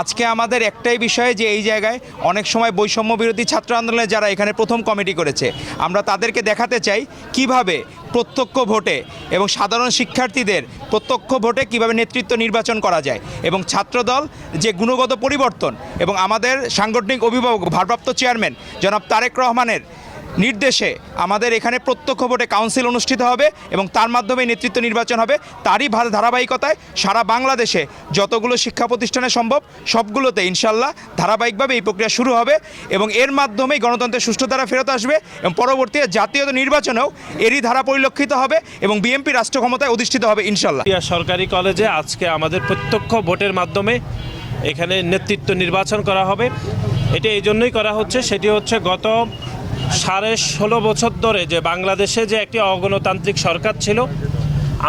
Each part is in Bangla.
আজকে আমাদের একটাই বিষয় যে এই জায়গায় অনেক সময় বৈষম্য বিরোধী ছাত্র আন্দোলনে যারা এখানে প্রথম কমিটি করেছে, আমরা তাদেরকে দেখাতে চাই কীভাবে প্রত্যক্ষ ভোটে এবং সাধারণ শিক্ষার্থীদের প্রত্যক্ষ ভোটে কীভাবে নেতৃত্ব নির্বাচন করা যায় এবং ছাত্রদল যে গুণগত পরিবর্তন এবং আমাদের সাংগঠনিক অভিভাবক ভারপ্রাপ্ত চেয়ারম্যান জনাব তারেক রহমানের নির্দেশে আমাদের এখানে প্রত্যক্ষ ভোটে কাউন্সিল অনুষ্ঠিত হবে এবং তার মাধ্যমে নেতৃত্ব নির্বাচন হবে। তারই ধারাবাহিকতায় সারা বাংলাদেশে যতগুলো শিক্ষা প্রতিষ্ঠানে সম্ভব, সবগুলোতে ইনশাল্লাহ ধারাবাহিকভাবে এই প্রক্রিয়া শুরু হবে এবং এর মাধ্যমেই গণতন্ত্রের সুষ্ঠু ধারা ফেরত আসবে এবং পরবর্তীতে জাতীয় নির্বাচনেও এরই ধারা পরিলক্ষিত হবে এবং বিএনপি রাষ্ট্র ক্ষমতায় অধিষ্ঠিত হবে ইনশাল্লাহ। সরকারি কলেজে আজকে আমাদের প্রত্যক্ষ ভোটের মাধ্যমে এখানে নেতৃত্ব নির্বাচন করা হবে। এটা এই জন্যই করা হচ্ছে, সেটি হচ্ছে গত সাড়ে ষোলো বছর ধরে যে বাংলাদেশে যে একটি অগণতান্ত্রিক সরকার ছিল,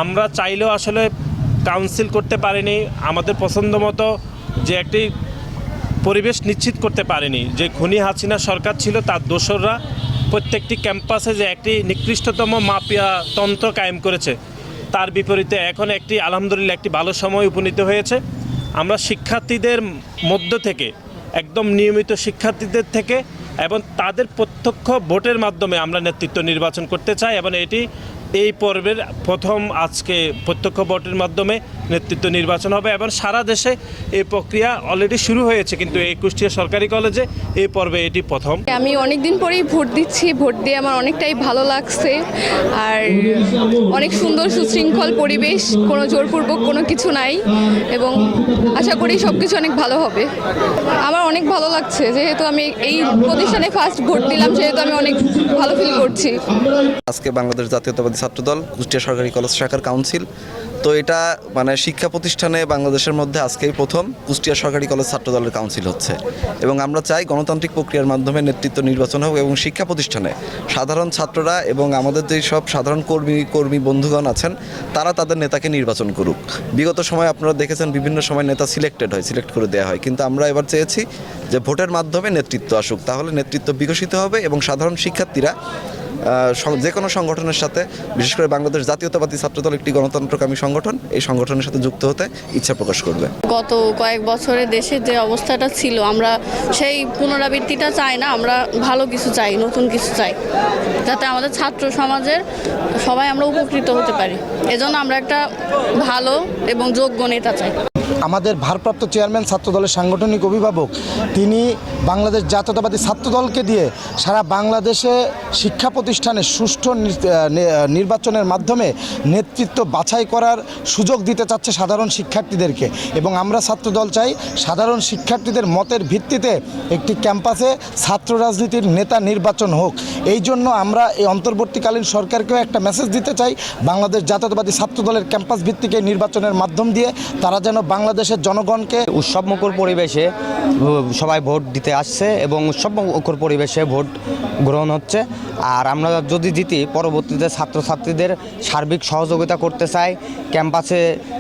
আমরা চাইলেও আসলে কাউন্সিল করতে পারিনি, আমাদের পছন্দ মতো যে একটি পরিবেশ নিশ্চিত করতে পারেনি। যে খুনি হাসিনা সরকার ছিল, তার দোসররা প্রত্যেকটি ক্যাম্পাসে যে একটি নিকৃষ্টতম মাপিয়া তন্ত্র কায়েম করেছে, তার বিপরীতে এখন একটি, আলহামদুলিল্লাহ, একটি ভালো সময় উপনীত হয়েছে। আমরা শিক্ষার্থীদের মধ্য থেকে, একদম নিয়মিত শিক্ষার্থীদের থেকে এবং তাদের প্রত্যক্ষ ভোটের মাধ্যমে আমরা নেতৃত্ব নির্বাচন করতে চাই এবং এটি এই পর্বের প্রথম আজকে প্রত্যক্ষ ভোটের মাধ্যমে নেতৃত্ব নির্বাচন হবে এবং সারা দেশে এই প্রক্রিয়া অলরেডি শুরু হয়েছে, কিন্তু এই কুষ্টিয়া সরকারি কলেজে এই পর্বে এটি প্রথম। আমি অনেক দিন পরেই ভোট দিচ্ছি, ভোট দিয়ে আমার অনেকটাই ভালো লাগছে। আর অনেক সুন্দর সুশৃঙ্খল পরিবেশ, কোনো জোরপূর্বক কোনো কিছু নাই এবং আশা করি সব কিছু অনেক ভালো হবে। আমার অনেক ভালো লাগছে, যেহেতু আমি এই প্রতিষ্ঠানে ফার্স্ট ভোট দিলাম, সেহেতু আমি অনেক ভালো ফিল করছি। আজকে বাংলাদেশ জাতীয়তাবাদী ছাত্রদল, কুষ্টিয়া সরকারি কলেজ শাখার কাউন্সিল তো এটা মানে শিক্ষা প্রতিষ্ঠানে বাংলাদেশের মধ্যে আজকেই প্রথম কুষ্টিয়া সরকারি কলেজ ছাত্রদলের কাউন্সিল হচ্ছে। এবং আমরা চাই গণতান্ত্রিক প্রক্রিয়ার মাধ্যমে নেতৃত্ব নির্বাচন হোক এবং শিক্ষা প্রতিষ্ঠানে সাধারণ ছাত্ররা এবং আমাদের যে সব সাধারণ কর্মী কর্মী বন্ধুগণ আছেন, তারা তাদের নেতাকে নির্বাচন করুক। বিগত সময় আপনারা দেখেছেন বিভিন্ন সময় নেতা সিলেক্টেড হয় সিলেক্ট করে দেওয়া হয়। কিন্তু আমরা এবার চেয়েছি যে ভোটের মাধ্যমে নেতৃত্ব আসুক। তাহলে নেতৃত্ব বিকশিত হবে এবং সাধারণ শিক্ষার্থীরা যে কোনো সংগঠনের সাথে, বিশেষ করে বাংলাদেশ জাতীয়তাবাদী ছাত্রদল একটি গণতন্ত্রকামী সংগঠন, এই সংগঠনের সাথে যুক্ত হতে ইচ্ছা প্রকাশ করবে। গত কয়েক বছরে দেশের যে অবস্থাটা ছিল, আমরা সেই পুনরাবৃত্তিটা চাই না, আমরা ভালো কিছু চাই, নতুন কিছু চাই, যাতে আমাদের ছাত্র সমাজের সবাই আমরা উপকৃত হতে পারি। এজন্য আমরা একটা ভালো এবং যোগ্য নেতা চাই। আমাদের ভারপ্রাপ্ত চেয়ারম্যান, ছাত্রদলের সাংগঠনিক অভিভাবক, তিনি বাংলাদেশ জাতীয়তাবাদী ছাত্রদলকে দিয়ে সারা বাংলাদেশে শিক্ষা প্রতিষ্ঠানে সুষ্ঠু নির্বাচনের মাধ্যমে নেতৃত্ব বাছাই করার সুযোগ দিতে চাচ্ছে সাধারণ শিক্ষার্থীদেরকে। এবং আমরা ছাত্রদল চাই সাধারণ শিক্ষার্থীদের মতের ভিত্তিতে একটি ক্যাম্পাসে ছাত্র রাজনীতির নেতা নির্বাচন হোক। এই জন্য আমরা এই অন্তর্বর্তীকালীন সরকারকেও একটা মেসেজ দিতে চাই, বাংলাদেশ জাতীয়তাবাদী ছাত্রদলের ক্যাম্পাস ভিত্তিকে নির্বাচনের মাধ্যম দিয়ে তারা যেন বাংলাদেশের জনগণকে উৎসবমুখর পরিবেশে সবাই ভোট দিতে আসছে এবং উৎসবমুখর পরিবেশে ভোট গ্রহণ হচ্ছে। আর আমরা যদি জিতি, পরবর্তীতে ছাত্রছাত্রীদের সার্বিক সহযোগিতা করতে চাই, ক্যাম্পাসে